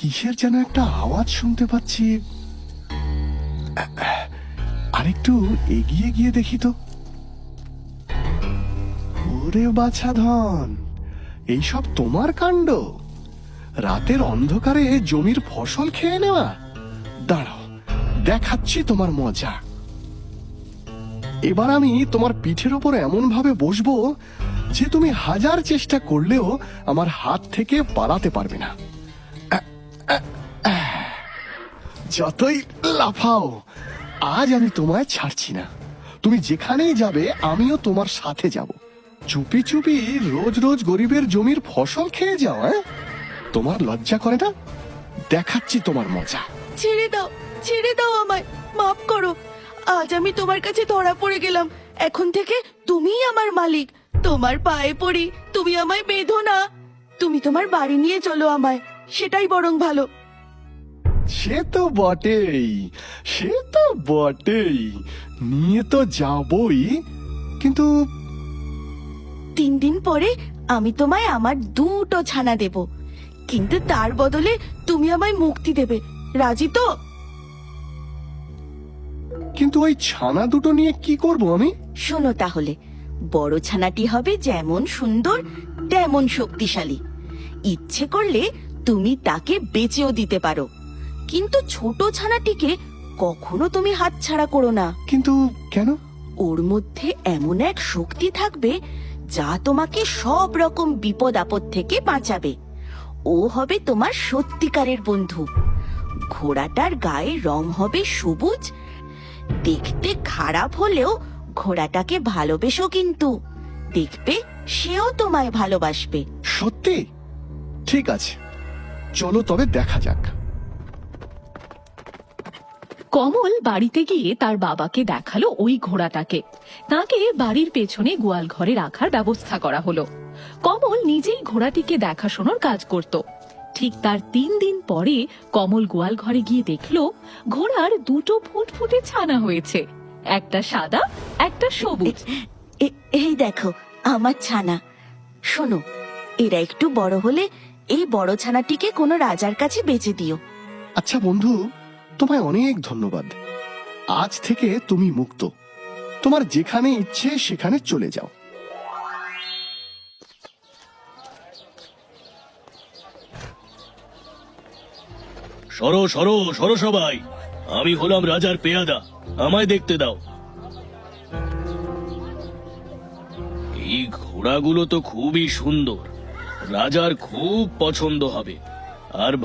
কিসের যেন একটা আওয়াজ শুনতে পাচ্ছি? আরেকটু এগিয়ে গিয়ে দেখি তো। ওরে বাছা ধন, এইসব তোমার কাণ্ড? রাতের অন্ধকারে জমির ফসল খেয়ে নেওয়া? দাঁড়াও, দেখাচ্ছি তোমার মজা। এবার আমি তোমার পিঠের ওপর এমন ভাবে বসবো যে তুমি হাজার চেষ্টা করলেও আমার হাত থেকে পালাতে পারবে না। যতই লাফাও, আজ আমি তোমায় ছাড়ছি না। তুমি যেখানেই যাবে, আমিও তোমার সাথে যাব। চুপি চুপি রোজ রোজ গরিবের জমির ফসল খেয়ে যাও হ্যাঁ? তোমার লজ্জা করে না? দেখাচ্ছি তোমার মজা। ছেড়ে দাও ছেড়ে দাও আমায়, মাফ করো। আজ আমি তোমার কাছে ধরা পড়ে গেলাম। এখন থেকে তুমিই আমার মালিক। তোমার পায়ে পড়ি, তুমি আমায় বেঁধো না। তুমি তোমার বাড়ি নিয়ে চলো আমায়। সেটাই বরং ভালো। সে তো বটেই সে তো বটেই। নিয়ে তো যাবই কিন্তু তিন দিন পরে আমি তোমায় আমার দুটো ছানা দেব। কিন্তু তার বদলে তুমি আমায় মুক্তি দেবে। রাজি তো? কিন্তু ওই ছানা দুটো নিয়ে কি করব আমি? শোনো তাহলে বড় ছানাটি হবে যেমন সুন্দর তেমন শক্তিশালী। ইচ্ছে করলে তুমি তাকে বেচেও দিতে পারো। কিন্তু ছোট ছানাটিকে কখনো তুমি হাতছাড়া করো না। কিন্তু কেন? ওর মধ্যে এমন এক শক্তি থাকবে যা তোমাকে সব রকম বিপদ আপদ থেকে বাঁচাবে। ও হবে তোমার সত্যিকারের বন্ধু। ঘোড়াটার গায়ে রং হবে সবুজ। দেখতে খারাপ হলেও ঘোড়াটাকে ভালোবেসো কিন্তু। দেখবে সেও তোমায় ভালোবাসবে। সত্যি? ঠিক আছে। চলো তবে দেখা যাক। কমল বাড়িতে গিয়ে তার বাবাকে দেখাল ওই ঘোড়াটাকে। তাকে বাড়ির পেছনে গোয়াল ঘরে রাখার ব্যবস্থা করা হলো। কমল নিজেই ঘোড়াটিকে দেখাশোনার কাজ করত। ঠিক তার তিন দিন পরে কমল গোয়াল ঘরে গিয়ে দেখল ঘোড়ার দুটো ফুটফুটে ছানা হয়েছে। একটা সাদা একটা সবুজ। এই দেখো আমার ছানা। শোনো এরা একটু বড় হলে এই বড় ছানাটিকে কোনো রাজার কাছে বেচে দিও। আচ্ছা বন্ধু তোমায় অনেক ধন্যবাদ। আজ থেকে তুমি মুক্ত। তোমার যেখানে ইচ্ছে সেখানে চলে যাও। সরো সরো সরো সবাই। আমি হলাম রাজার পেয়াদা। আমায় দেখতে দাও। এই ঘোড়াগুলো তো খুবই সুন্দর। রাজার খুব পছন্দ হবে। আর